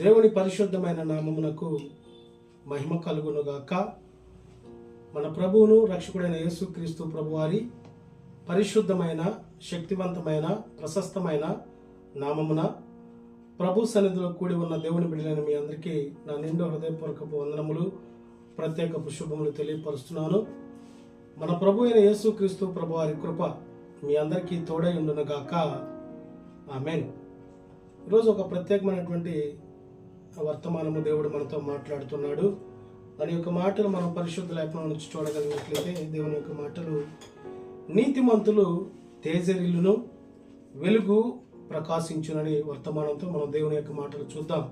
దేవుని పరిశుద్ధమైన నామమునకు మహిమ కలుగునుగాక. మన ప్రభువును రక్షకుడైన యేసుక్రీస్తు ప్రభువారి పరిశుద్ధమైన శక్తివంతమైన ప్రశస్తమైన నామమున ప్రభు సన్నిధిలో కూడి ఉన్న దేవుని బిడ్డలైన మీ అందరికీ నా నిండు హృదయపూర్వకపు వందనములు ప్రత్యేకపు శుభములు తెలియపరుస్తున్నాను. మన ప్రభు అయిన యేసుక్రీస్తు ప్రభువారి కృప మీ అందరికీ తోడై ఉండునుగాక. ఆమెన్. ఈరోజు ఒక ప్రత్యేకమైనటువంటి వర్తమానము దేవుడు మనతో మాట్లాడుతున్నాడు. దాని యొక్క మాటలు మనం పరిశుద్ధ లేఖనం నుంచి చూడగలిగినట్లయితే దేవుని యొక్క మాటలు నీతిమంతులు తేజరిల్లును వెలుగు ప్రకాశించునని వర్తమానంతో మనం దేవుని యొక్క మాటలు చూద్దాం.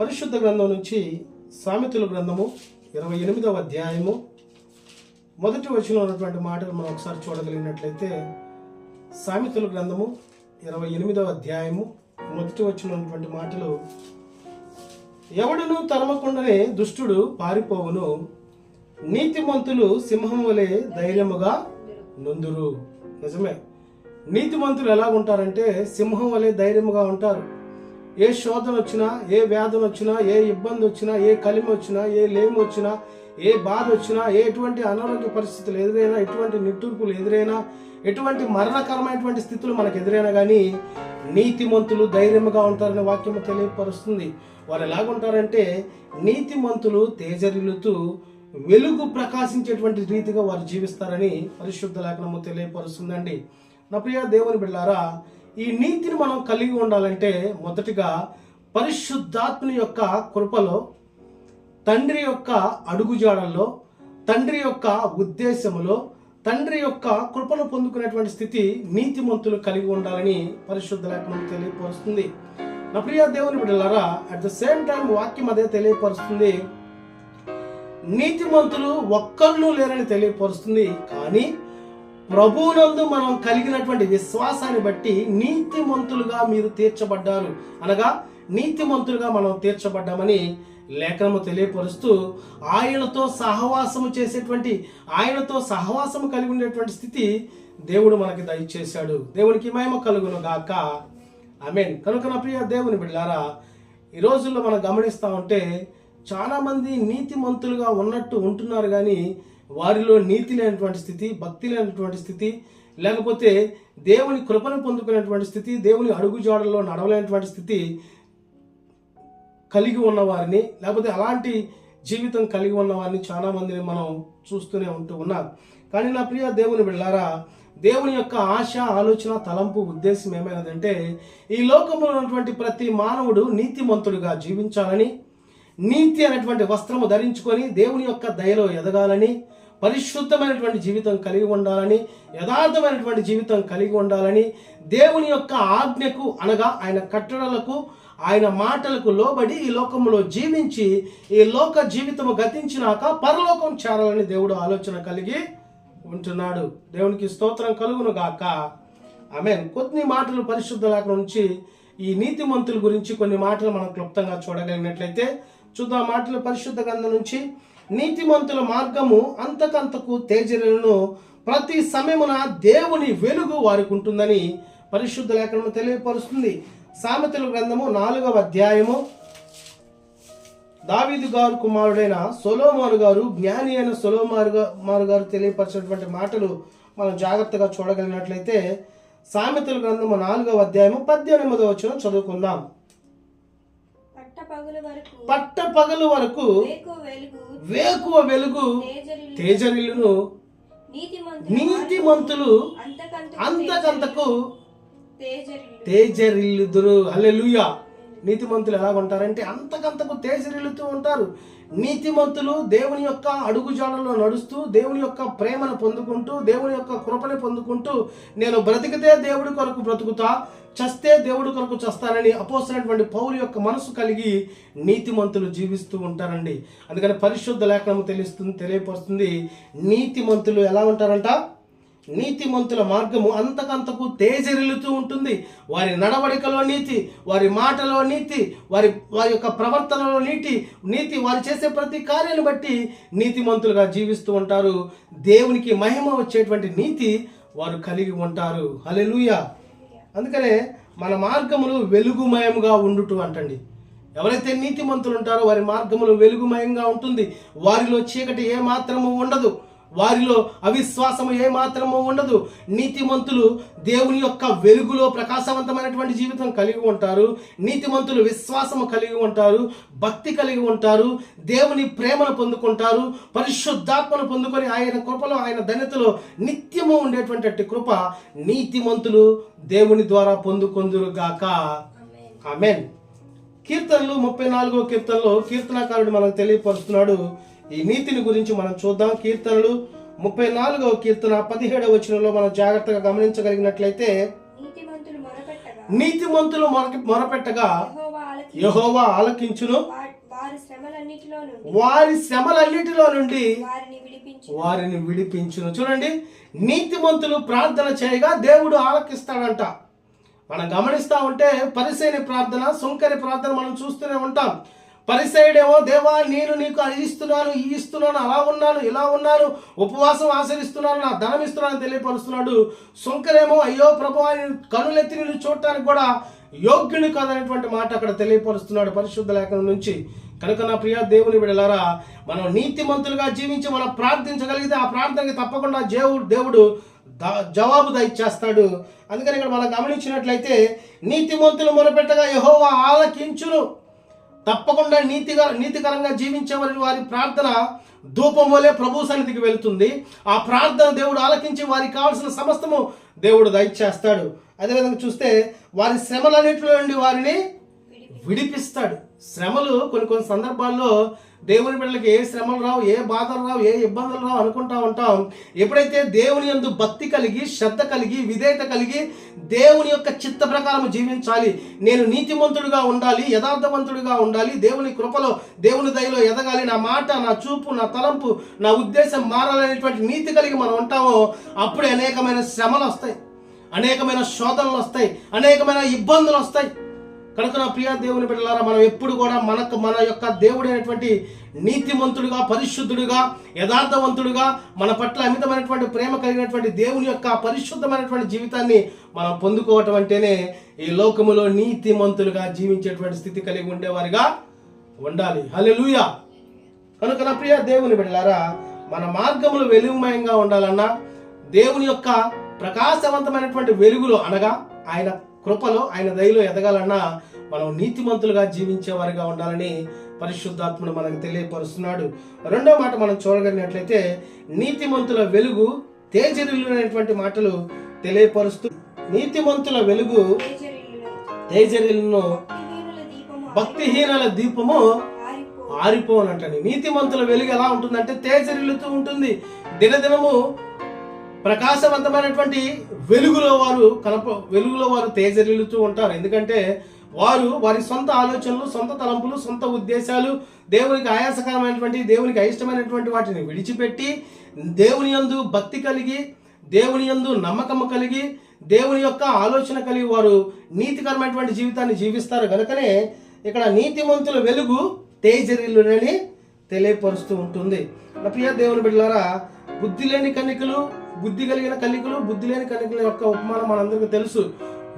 పరిశుద్ధ గ్రంథం నుంచి సామెతల గ్రంథము ఇరవై ఎనిమిదవ అధ్యాయము మొదటి వచనంలో ఉన్నటువంటి మాటలు మనం ఒకసారి చూడగలిగినట్లయితే సామెతల గ్రంథము ఇరవై ఎనిమిదవ అధ్యాయము మొదటి వచ్చిన మాటలు ఎవడును తరమకుండానే దుష్టుడు పారిపోవును. నీతిమంతులు సింహం వలె ధైర్యముగా నొందురు. నిజమే. నీతిమంతులు ఎలా ఉంటారంటే సింహం వలె ధైర్యముగా ఉంటారు. ఏ శోధన వచ్చినా ఏ వేదన వచ్చినా ఏ ఇబ్బంది వచ్చినా ఏ కలిమి వచ్చినా ఏ లేమి వచ్చినా ఏ బాధ వచ్చినా ఏ ఎటువంటి అనారోగ్య పరిస్థితులు ఎదురైనా ఎటువంటి నిట్టూర్పులు ఎదురైనా ఎటువంటి మరణకరమైనటువంటి స్థితులు మనకు ఎదురైనా కానీ నీతిమంతులు ధైర్యంగా ఉంటారని వాక్యము తెలియపరుస్తుంది. వారు ఎలాగుంటారంటే నీతిమంతులు తేజరిల్లుతూ వెలుగు ప్రకాశించేటువంటి రీతిగా వారు జీవిస్తారని పరిశుద్ధ లేఖనము తెలియపరుస్తుందండి. నా ప్రియ దేవుని బిళ్ళారా ఈ నీతిని మనం కలిగి ఉండాలంటే మొదటిగా పరిశుద్ధాత్మని యొక్క కృపలో తండ్రి యొక్క అడుగుజాడల్లో తండ్రి యొక్క ఉద్దేశములో తండ్రి యొక్క కృపను పొందుకునేటువంటి స్థితి నీతిమంతులు కలిగి ఉండాలని పరిశుద్ధ లేఖనం తెలియపరుస్తుంది. నా ప్రియ దేవుని బిడ్డలారా అట్ ద సేమ్ టైం వాక్యం అదే తెలియపరుస్తుంది. నీతిమంతులు ఒక్కళ్ళు లేరని తెలియపరుస్తుంది కానీ ప్రభువునందు మనం కలిగినటువంటి విశ్వాసాన్ని బట్టి నీతిమంతులుగా మీరు తీర్చబడ్డారు. అనగా నీతిమంతులుగా మనం తీర్చబడ్డామని లేఖనము తెలియపరుస్తూ ఆయనతో సహవాసము చేసేటువంటి ఆయనతో సహవాసము కలిగి ఉండేటువంటి స్థితి దేవుడు మనకి దయచేశాడు. దేవునికి మహిమ కలుగును గాక. మీన్ కనుక నా ప్రియ దేవుని బిడ్డారా ఈ రోజుల్లో మనం గమనిస్తూ ఉంటే చాలామంది నీతిమంతులుగా ఉన్నట్టు ఉంటున్నారు కానీ వారిలో నీతి లేనటువంటి స్థితి భక్తి లేనటువంటి స్థితి లేకపోతే దేవుని కృపను పొందుకునేటువంటి స్థితి దేవుని అడుగుజాడల్లో నడవలేనటువంటి స్థితి కలిగి ఉన్నవారిని లేకపోతే అలాంటి జీవితం కలిగి ఉన్న వారిని చాలా మందిని మనం చూస్తూనే ఉంటూ ఉన్నాం. కానీ నా ప్రియ దేవుని వెళ్ళారా దేవుని యొక్క ఆశ ఆలోచన తలంపు ఉద్దేశం ఏమైనదంటే ఈ లోకంలో ఉన్నటువంటి ప్రతి మానవుడు నీతిమంతుడిగా జీవించాలని నీతి అనేటువంటి వస్త్రము ధరించుకొని దేవుని యొక్క దయలో ఎదగాలని పరిశుద్ధమైనటువంటి జీవితం కలిగి ఉండాలని యథార్థమైనటువంటి జీవితం కలిగి ఉండాలని దేవుని యొక్క ఆజ్ఞకు అనగా ఆయన కట్టడలకు ఆయన మాటలకు లోబడి ఈ లోకంలో జీవించి ఈ లోక జీవితము గతించినాక పరలోకం చేరాలని దేవుడు ఆలోచన కలిగి ఉంటున్నాడు. దేవునికి స్తోత్రం కలుగును గాక. ఆమె కొన్ని మాటలు పరిశుద్ధ లేఖనం నుంచి ఈ నీతిమంతుల గురించి కొన్ని మాటలు మనం క్లుప్తంగా చూడగలిగినట్లయితే చూద్దాం. మాటలు పరిశుద్ధ గ్రంథం నుంచి నీతిమంతుల మార్గము అంతకంతకు తేజలను ప్రతి సమయమున దేవుని వెలుగు వారికి ఉంటుందని పరిశుద్ధ లేఖనం తెలియపరుస్తుంది. సామెతల గ్రంథము నాలుగవ అధ్యాయము. దావీదు గారు కుమారుడైన సొలోమారు గారు జ్ఞాని అయిన సొలోమారు మారు గారు తెలియపరిచినటువంటి మాటలు మనం జాగ్రత్తగా చూడగలిగినట్లయితే సామెతల గ్రంథము నాలుగవ అధ్యాయము పద్దెనిమిదవ వచ్చిన చదువుకుందాం. పట్ట పగుల వరకు వేకువ వెలుగు తేజరిల్లును నీతిమంతుల నీతిమంతులు అంతకంతకు తేజరిల్లుదురు. అల్లెలుయా నీతిమంతులు ఎలా ఉంటారంటే అంతకంతకు తేజరిల్లుతూ ఉంటారు. నీతిమంతులు దేవుని యొక్క అడుగుజాడల్లో నడుస్తూ దేవుని యొక్క ప్రేమను పొందుకుంటూ దేవుని యొక్క కృపని పొందుకుంటూ నేను బ్రతికితే దేవుడి కొరకు బ్రతుకుతా చస్తే దేవుడి కొరకు చస్తానని అపోసినటువంటి పౌరు యొక్క మనసు కలిగి నీతిమంతులు జీవిస్తూ ఉంటారండి. అందుకని పరిశుద్ధ లేఖనం తెలుస్తుంది తెలియపరుస్తుంది. నీతిమంతులు ఎలా ఉంటారంట? నీతిమంతుల మార్గము అంతకంతకు తేజరిల్లుతూ ఉంటుంది. వారి నడవడికలో నీతి వారి మాటలో నీతి వారి వారి యొక్క ప్రవర్తనలో నీతి నీతి వారు చేసే ప్రతి కార్యాన్ని బట్టి నీతిమంతులుగా జీవిస్తూ ఉంటారు. దేవునికి మహిమ వచ్చేటువంటి నీతి వారు కలిగి ఉంటారు. హలెలుయ అందుకనే మన మార్గములు వెలుగుమయముగా ఉండుట అంటండి. ఎవరైతే నీతిమంతులు ఉంటారో వారి మార్గములు వెలుగుమయంగా ఉంటుంది. వారిలో చీకటి ఏ మాత్రము ఉండదు. వారిలో అవిశ్వాసము ఏ మాత్రము ఉండదు. నీతిమంతులు దేవుని యొక్క వెలుగులో ప్రకాశవంతమైనటువంటి జీవితం కలిగి ఉంటారు. నీతిమంతులు విశ్వాసము కలిగి ఉంటారు. భక్తి కలిగి ఉంటారు. దేవుని ప్రేమను పొందుకుంటారు. పరిశుద్ధాత్మను పొందుకొని ఆయన కృపలో ఆయన ధన్యతలో నిత్యము ఉండేటువంటి కృప నీతిమంతులు దేవుని ద్వారా పొందుకొందురు గాక ఆమేన్. ఆమెన్ కీర్తనలు ముప్పై నాలుగో కీర్తనలో కీర్తనకారుడు మనకు తెలియపరుస్తున్నాడు. ఈ నీతిని గురించి మనం చూద్దాం. కీర్తనలు ముప్పై నాలుగవ కీర్తన పదిహేడవ వచనంలో మనం జాగ్రత్తగా గమనించగలిగినట్లయితే నీతిమంతులు మొరపెట్టగా. యెహోవా ఆలకి యెహోవా ఆలకించును. వారి శ్రమలన్నిటిలో నుండి. వారిని విడిపించు వారిని విడిపించును. చూడండి నీతిమంతులు ప్రార్థన చేయగా దేవుడు ఆలకిస్తాడంట. మనం గమనిస్తా ఉంటే పరిసైని ప్రార్థన సుంకరి ప్రార్థన మనం చూస్తూనే ఉంటాం. పరిసైడేమో దేవా నేను నీకు అది ఇస్తున్నాను ఈ ఇస్తున్నాను అలా ఉన్నాను ఇలా ఉన్నాను ఉపవాసం ఆచరిస్తున్నాను నా ధనం ఇస్తున్నాను తెలియపరుస్తున్నాడు. సుంకరేమో అయ్యో ప్రభు కనులెత్తి నేను చూడటానికి కూడా యోగ్యుని కాదనేటువంటి మాట అక్కడ తెలియపరుస్తున్నాడు పరిశుద్ధ లేఖనం నుంచి. కనుక నా ప్రియ దేవుని విడలారా మనం నీతిమంతులుగా జీవించి మనం ప్రార్థించగలిగితే ఆ ప్రార్థనకి తప్పకుండా దేవుడు దేవుడు జవాబు దయచేస్తాడు. అందుకని ఇక్కడ మనం గమనించినట్లయితే నీతిమంతులు మొరపెట్టగా యహోవా ఆలకించును. తప్పకుండా నీతిగా నీతికరంగా జీవించేవారి వారి ప్రార్థన ధూపం వలె ప్రభు సన్నిధికి వెళ్తుంది. ఆ ప్రార్థన దేవుడు ఆలకించి వారికి కావాల్సిన సమస్తము దేవుడు దయచేస్తాడు. అదేవిధంగా చూస్తే వారి శ్రమలన్నింటిలో నుండి వారిని విడిపిస్తాడు. శ్రమలు కొన్ని కొన్ని సందర్భాల్లో దేవుని బిడ్డలకి ఏ శ్రమలు రావు ఏ బాధలు రావు ఏ ఇబ్బందులు రావు అనుకుంటా ఉంటాం. ఎప్పుడైతే దేవుని యందు భక్తి కలిగి శ్రద్ధ కలిగి విధేయత కలిగి దేవుని యొక్క చిత్త ప్రకారం జీవించాలి. నేను నీతిమంతుడిగా ఉండాలి యథార్థవంతుడిగా ఉండాలి. దేవుని కృపలో దేవుని దయలో ఎదగాలి. నా మాట నా చూపు నా తలంపు నా ఉద్దేశం మారాలనేటువంటి నీతి కలిగి మనం ఉంటామో అప్పుడే అనేకమైన శ్రమలు వస్తాయి. అనేకమైన శోధనలు వస్తాయి. అనేకమైన ఇబ్బందులు వస్తాయి. కనుక నా ప్రియ దేవుని బిడ్డలారా మనం ఎప్పుడు కూడా మనకు మన యొక్క దేవుడైనటువంటి నీతిమంతుడిగా పరిశుద్ధుడిగా యథార్థవంతుడిగా మన పట్ల అమితమైనటువంటి ప్రేమ కలిగినటువంటి దేవుని యొక్క పరిశుద్ధమైనటువంటి జీవితాన్ని మనం పొందుకోవటం అంటేనే ఈ లోకములో నీతిమంతులుగా జీవించేటువంటి స్థితి కలిగి ఉండేవారిగా ఉండాలి. హల్లెలూయా. కనుక నా ప్రియ దేవుని బిడ్డలారా మన మార్గములు వెలుగుమయంగా ఉండాలన్నా దేవుని యొక్క ప్రకాశవంతమైనటువంటి వెలుగులో అనగా ఆయన కృపలో ఆయన దయలో ఎదగాలన్నా మనం నీతిమంతులుగా జీవించేవారిగా ఉండాలని పరిశుద్ధాత్ముడు మనకు తెలియపరుస్తున్నాడు రెండో మాట మనం చూడగలిగినట్లయితే నీతిమంతుల వెలుగు తేజరిల్లు అనేటువంటి మాటలు తెలియపరుస్తూ నీతిమంతుల వెలుగు తేజరిల్లును. భక్తిహీనల దీపము భక్తిహీనుల ఆరిపోనంటని నీతిమంతుల వెలుగు ఎలా ఉంటుందంటే తేజరిల్లుతూ ఉంటుంది దినదినము ప్రకాశవంతమైనటువంటి వెలుగులో వారు కలప వెలుగులో వారు తేజరిల్లుతూ ఉంటారు. ఎందుకంటే వారు వారి సొంత ఆలోచనలు సొంత తలంపులు సొంత ఉద్దేశాలు దేవునికి ఆయాసకరమైనటువంటి దేవునికి అయిష్టమైనటువంటి వాటిని విడిచిపెట్టి దేవుని యందు భక్తి కలిగి దేవుని యందు నమ్మకము కలిగి దేవుని యొక్క ఆలోచన కలిగి వారు నీతికరమైనటువంటి జీవితాన్ని జీవిస్తారు. కనుకనే ఇక్కడ నీతిమంతుల వెలుగు తేజరిల్లునని తెలియపరుస్తూ ఉంటుంది. నా ప్రియ దేవుని బిడ్డలారా బుద్ధి లేని కన్నికలు బుద్ధి కలిగిన కలికలు బుద్ధి లేని కలికల యొక్క ఉపమానం మనందరికీ తెలుసు.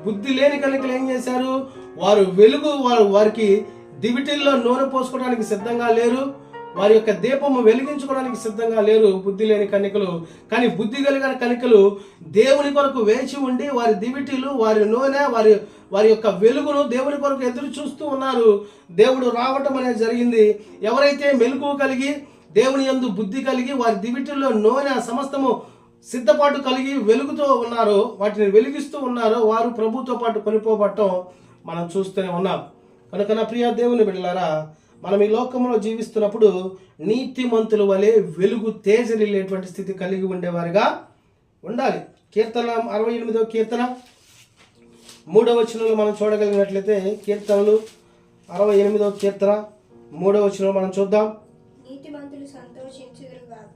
బుద్ధి లేని కలికలు ఏం చేశారు? వారు వెలుగు వారు వారికి దివిటిల్లో నూనె పోసుకోవడానికి సిద్ధంగా లేరు. వారి యొక్క దీపము వెలిగించుకోవడానికి సిద్ధంగా లేరు బుద్ధి లేని కనికలు కానీ బుద్ధి కలిగిన కనికలు దేవుని కొరకు వేచి ఉండి వారి దివిటీలు వారి నూనె వారి వారి యొక్క వెలుగును దేవుని కొరకు ఎదురు చూస్తూ ఉన్నారు. దేవుడు రావటం అనేది జరిగింది. ఎవరైతే మెలకువ కలిగి దేవుని యందు బుద్ధి కలిగి వారి దివిటిల్లో నూనె సమస్తము సిద్ధపాటు కలిగి వెలుగుతో ఉన్నారో వాటిని వెలిగిస్తూ ఉన్నారో వారు ప్రభుతో పాటు కొనిపోబట్టం మనం చూస్తూనే ఉన్నాం. కనుక నా ప్రియ దేవుని బిడ్డలారా మనం ఈ లోకంలో జీవిస్తున్నప్పుడు నీతిమంతుల వలె వెలుగు తేజరిల్లేటువంటి స్థితి కలిగి ఉండేవారుగా ఉండాలి. కీర్తన అరవై ఎనిమిదవ కీర్తన. మూడవ వచనంలో మనం చూడగలిగినట్లయితే కీర్తనలు అరవై ఎనిమిదవ కీర్తన. మూడవ వచనంలో మనం చూద్దాం.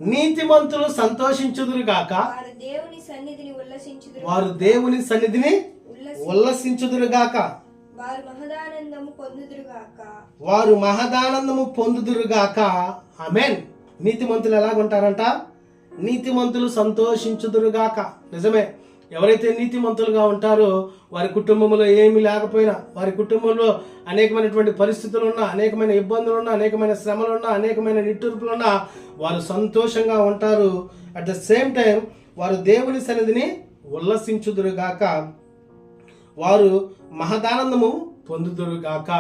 నీతిమంతులు సంతోషించుదురు గాక. వారు దేవుని సన్నిధిని ఉల్లసించుదురు. వారు దేవుని సన్నిధిని ఉల్లసి ఉల్లసించుదురు గాక. వారు మహదానందము పొందుదురుగాక వారు మహదానందము పొందుదురు గాక. ఆమెన్. నీతిమంతులు ఎలాగుంటారంట? నీతిమంతులు సంతోషించుదురు గాక. నిజమే. ఎవరైతే నీతిమంతులుగా ఉంటారో వారి కుటుంబంలో ఏమీ లేకపోయినా వారి కుటుంబంలో అనేకమైనటువంటి పరిస్థితులు ఉన్నా అనేకమైన ఇబ్బందులు ఉన్నా అనేకమైన శ్రమలు ఉన్నా అనేకమైన నిట్టూర్పులు ఉన్నా వారు సంతోషంగా ఉంటారు. అట్ ద సేమ్ టైం వారు దేవుని సన్నిధిని ఉల్లసించుదురుగాక. వారు మహదానందము పొందుదురుగాక.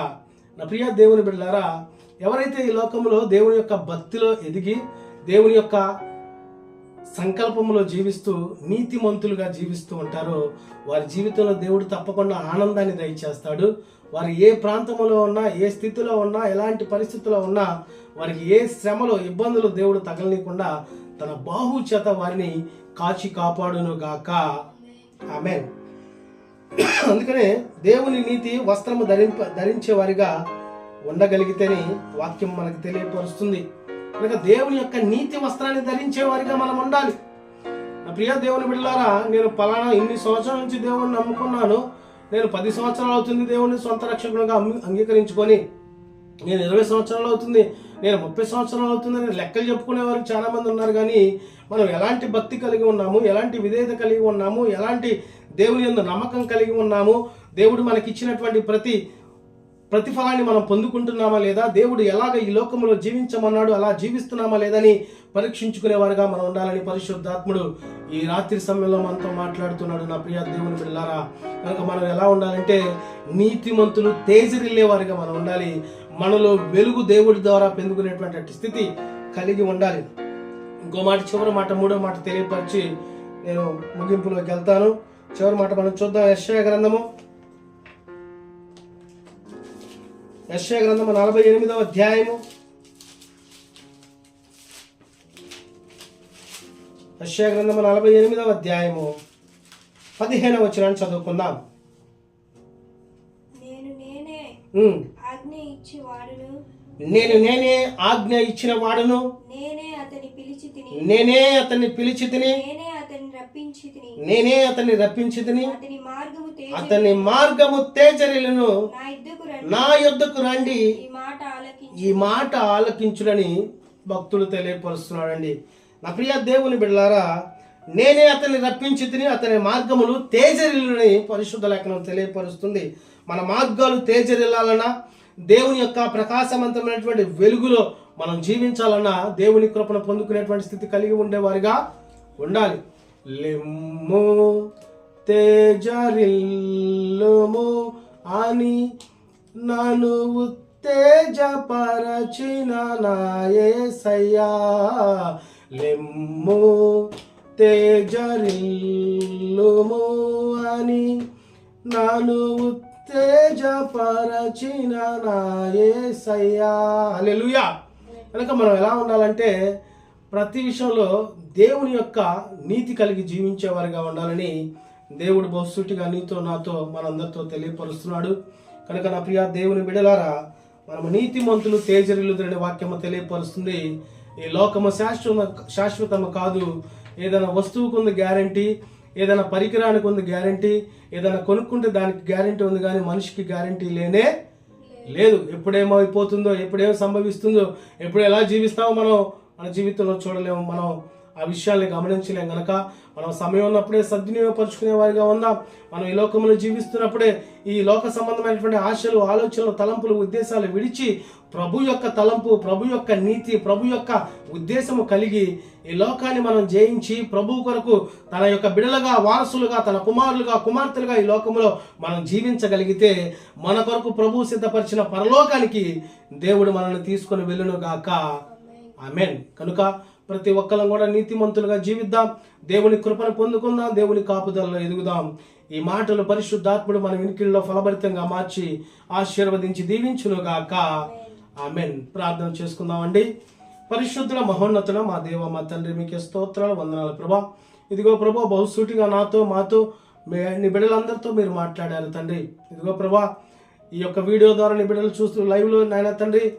నా ప్రియ దేవుని బిడ్డారా ఎవరైతే ఈ లోకంలో దేవుని యొక్క భక్తిలో ఎదిగి దేవుని యొక్క సంకల్పంలో జీవిస్తూ నీతిమంతులుగా జీవిస్తూ ఉంటారో వారి జీవితంలో దేవుడు తప్పకుండా ఆనందాన్ని దయచేస్తాడు. వారు ఏ ప్రాంతంలో ఉన్నా ఏ స్థితిలో ఉన్నా ఎలాంటి పరిస్థితుల్లో ఉన్నా వారికి ఏ శ్రమలో ఇబ్బందులు దేవుడు తగలనీయకుండా తన బాహు చేత వారిని కాచి కాపాడును గాక ఆమెన్. అందుకనే దేవుని నీతి వస్త్రము ధరింప ధరించే వారిగా ఉండగలిగితేనే వాక్యం మనకు తెలియపరుస్తుంది. కనుక దేవుని యొక్క నీతి వస్త్రాన్ని ధరించే వారిగా మనం ఉండాలి. నా ప్రియ దేవుని బిడ్డలారా నేను పలానా ఇన్ని సంవత్సరాల నుంచి దేవుడిని నమ్ముకున్నాను. నేను పది సంవత్సరాలు అవుతుంది దేవుని సొంత రక్షకునిగా అంగీకరించుకొని. నేను ఇరవై సంవత్సరాలు అవుతుంది నేను ముప్పై సంవత్సరాలు అవుతుంది అని లెక్కలు చెప్పుకునే వారు చాలా మంది ఉన్నారు. కానీ మనం ఎలాంటి భక్తి కలిగి ఉన్నాము ఎలాంటి విధేయత కలిగి ఉన్నాము ఎలాంటి దేవుని ఎందు నమ్మకం కలిగి ఉన్నాము దేవుడు మనకి ఇచ్చినటువంటి ప్రతి ప్రతిఫలాన్ని మనం పొందుకుంటున్నామా లేదా? దేవుడు ఎలాగ ఈ లోకంలో జీవించమన్నాడు? అలా జీవిస్తున్నామా లేదని పరీక్షించుకునేవారుగా మనం ఉండాలని పరిశుద్ధాత్ముడు ఈ రాత్రి సమయంలో మనతో మాట్లాడుతున్నాడు. నా ప్రియ దేవుని పిల్లారా కనుక మనం ఎలా ఉండాలంటే నీతిమంతులు తేజరిల్లేవారిగా మనం ఉండాలి. మనలో వెలుగు దేవుడి ద్వారా పెందుకునేటువంటి స్థితి కలిగి ఉండాలి. ఇంకో మాట చివరి మాట మూడో మాట తెలియపరిచి నేను ముగింపులోకి వెళ్తాను. చివరి మాట మనం చూద్దాం. యశ్వ గ్రంథము యశ్య గ్రంథము నలభై ఎనిమిదవ అధ్యాయము. యశ్య గ్రంథము నలభై ఎనిమిదవ అధ్యాయము. పదిహేనవ వచనాన్ని చదువుకుందాం. నేను నేనే. ఆజ్ఞ ఇచ్చిన వాడును. నేనే అతని పిలిచి తిని. నేనే అతన్ని పిలిచి తిని. నేనే నేనే అతన్ని రప్పించి తిని అతని మార్గము తేజరిలను నా ఇద్దకు రండి. యొద్దకు ఈ మాట ఆలకించుడని భక్తులు తెలియపరుస్తున్నాడండి. నా ప్రియ దేవుని బిడ్డలారా నేనే అతన్ని రప్పించి తిని అతని మార్గములు తేజరిల్లుని పరిశుద్ధ లేఖనం తెలియపరుస్తుంది. మన మార్గాలు తేజరిల్లాలన్నా దేవుని యొక్క ప్రకాశవంతమైనటువంటి వెలుగులో మనం జీవించాలన్నా దేవుని కృపను పొందుకునేటువంటి స్థితి కలిగి ఉండేవారిగా ఉండాలి. లిమ్ము తేజరిల్లుము అని నన్ను ఉత్తేజపరచిన నాయసయ్యా లిమ్ము తేజరిల్లుము అని నన్ను ఉత్తేజపరచిన నాయసయ్యా అల్లెలుయా కనుక మనం ఎలా ఉండాలంటే ప్రతి విషయంలో దేవుని యొక్క నీతి కలిగి జీవించేవారిగా ఉండాలని దేవుడు బహుసూటిగా నీతో నాతో మనందరితో తెలియపరుస్తున్నాడు. కనుక నా ప్రియ దేవుని బిడలారా మనము నీతిమంతులు తేజరిల్లుదరని వాక్యము తెలియపరుస్తుంది. ఈ లోకము శాశ్వత శాశ్వతము కాదు. ఏదైనా వస్తువుకు ఉంది గ్యారంటీ ఏదైనా పరికరానికి ఉంది గ్యారంటీ ఏదైనా కొనుక్కుంటే దానికి గ్యారంటీ ఉంది కానీ మనిషికి గ్యారంటీ లేనే లేదు. ఎప్పుడేమో అయిపోతుందో ఎప్పుడేమో సంభవిస్తుందో ఎప్పుడు ఎలా జీవిస్తామో మనం మన జీవితంలో చూడలేము. మనం ఆ విషయాల్ని గమనించలేం. గనక మనం సమయం ఉన్నప్పుడే సద్వినియోగపరుచుకునే వారిగా ఉందాం. మనం ఈ లోకంలో జీవిస్తున్నప్పుడే ఈ లోక సంబంధమైనటువంటి ఆశలు ఆలోచనలు తలంపులు ఉద్దేశాలు విడిచి ప్రభు యొక్క తలంపు ప్రభు యొక్క నీతి ప్రభు యొక్క ఉద్దేశము కలిగి ఈ లోకాన్ని మనం జయించి ప్రభు కొరకు తన యొక్క బిడలుగా వారసులుగా తన కుమారులుగా కుమార్తెలుగా ఈ లోకంలో మనం జీవించగలిగితే మన కొరకు ప్రభు సిద్ధపరిచిన పరలోకానికి దేవుడు మనల్ని తీసుకొని వెళ్ళును గాక. ఆమెన్. కనుక ప్రతి ఒక్కరం కూడా నీతిమంతులుగా జీవిద్దాం. దేవుని కృపను పొందుకుందాం. దేవుని కాపుదలలో ఎదుగుదాం. ఈ మాటలు పరిశుద్ధాత్ముడు మన వినికిల్లో ఫలభరితంగా మార్చి ఆశీర్వదించి దీవించును గాక ఆమెన్. ప్రార్థన చేసుకుందామండి. పరిశుద్ధుల మహోన్నతుల మా దేవ మా తండ్రి మీకే స్తోత్రాలు వందనాలు ప్రభా. ఇదిగో ప్రభా బహుసూటిగా నాతో మాతో మీ నీ బిడ్డలందరితో మీరు మాట్లాడారు తండ్రి. ఇదిగో ప్రభా ఈ యొక్క వీడియో ద్వారా నీ బిడ్డలు చూస్తూ లైవ్లో నాయన తండ్రి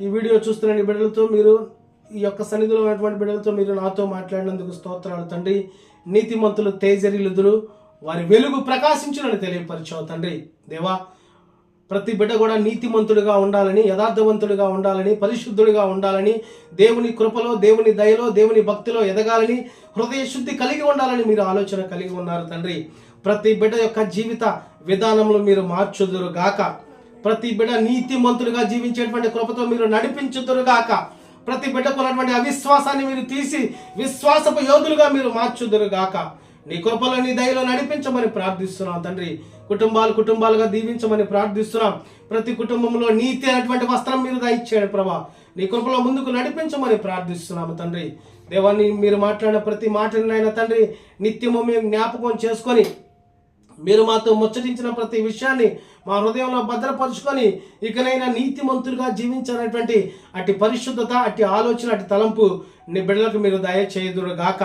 ఈ వీడియో చూస్తున్న నీ బిడ్డలతో మీరు ఈ యొక్క సన్నిధిలో ఉన్నటువంటి బిడ్డలతో మీరు నాతో మాట్లాడినందుకు స్తోత్రాలు తండ్రి. నీతిమంతులు తేజరిలుదురు. వారి వెలుగు ప్రకాశించునని తెలియపరిచావు తండ్రి. దేవా ప్రతి బిడ్డ కూడా నీతిమంతుడిగా ఉండాలని యథార్థవంతుడిగా ఉండాలని పరిశుద్ధుడిగా ఉండాలని దేవుని కృపలో దేవుని దయలో దేవుని భక్తిలో ఎదగాలని హృదయ శుద్ధి కలిగి ఉండాలని మీరు ఆలోచన కలిగి ఉన్నారు తండ్రి. ప్రతి బిడ్డ యొక్క జీవిత విధానంలో మీరు మార్చుదురు గాక ప్రతి బిడ్డ నీతిమంతుడిగా జీవించేటువంటి కృపతో మీరు నడిపించుదురుగాక. గాక ప్రతి బిడ్డకు ఉన్నటువంటి అవిశ్వాసాన్ని మీరు తీసి విశ్వాసపు యోధులుగా మీరు మార్చుదురు గాక నీ కృపలో నీ దయలో నడిపించమని ప్రార్థిస్తున్నాం తండ్రి. కుటుంబాలు కుటుంబాలుగా దీవించమని ప్రార్థిస్తున్నాం. ప్రతి కుటుంబంలో నీతి అనేటువంటి వస్త్రం మీరు దయచేయండి ప్రభా. నీ కృపలో ముందుకు నడిపించమని ప్రార్థిస్తున్నాము తండ్రి. దేవాన్ని మీరు మాట్లాడిన ప్రతి మాటనైనా తండ్రి నిత్యము మేము జ్ఞాపకం చేసుకొని మీరు మాతో ముచ్చటించిన ప్రతి విషయాన్ని మా హృదయంలో భద్రపరుచుకొని ఇకనైనా నీతిమంతులుగా జీవించాలనేటువంటి అట్టి పరిశుద్ధత అట్టి ఆలోచన అట్టి తలంపు నీ బిడ్డలకు మీరు దయ చేయదురు గాక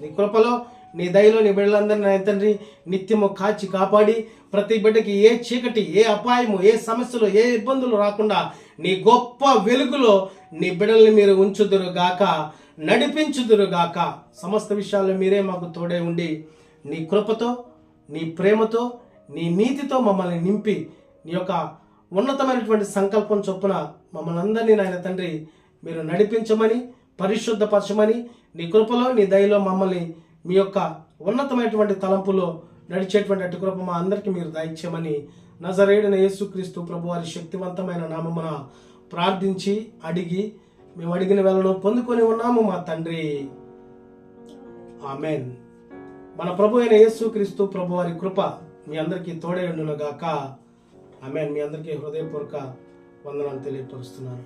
నీ కృపలో నీ దయలో నీ బిడ్డలందరినీ నా తండ్రి నిత్యము కాచి కాపాడి ప్రతి బిడ్డకి ఏ చీకటి ఏ అపాయము ఏ సమస్యలు ఏ ఇబ్బందులు రాకుండా నీ గొప్ప వెలుగులో నీ బిడ్డల్ని మీరు ఉంచుదురు గాక నడిపించుదురు గాక సమస్త విషయాల్లో మీరే మాకు తోడే ఉండి నీ కృపతో నీ ప్రేమతో నీ నీతితో మమ్మల్ని నింపి నీ యొక్క ఉన్నతమైనటువంటి సంకల్పం చొప్పున మమ్మల్ని అందరినీ నాయన తండ్రి మీరు నడిపించమని పరిశుద్ధపరచమని నీ కృపలో నీ దయలో మమ్మల్ని మీ యొక్క ఉన్నతమైనటువంటి తలంపులో నడిచేటువంటి అటు కృప మా అందరికీ మీరు దయచేయమని నజరేడిన యేసుక్రీస్తు ప్రభు వారి శక్తివంతమైన నామమున ప్రార్థించి అడిగి మేము అడిగిన వేళను పొందుకొని ఉన్నాము మా తండ్రి. ఆమెన్. మన ప్రభు అయిన యేసుక్రీస్తు ప్రభు వారి కృప మీ అందరికీ తోడే ఉండును గాక ఆమెన్. మీ అందరికీ హృదయపూర్వక వందనాలు తెలియపరుస్తున్నాను.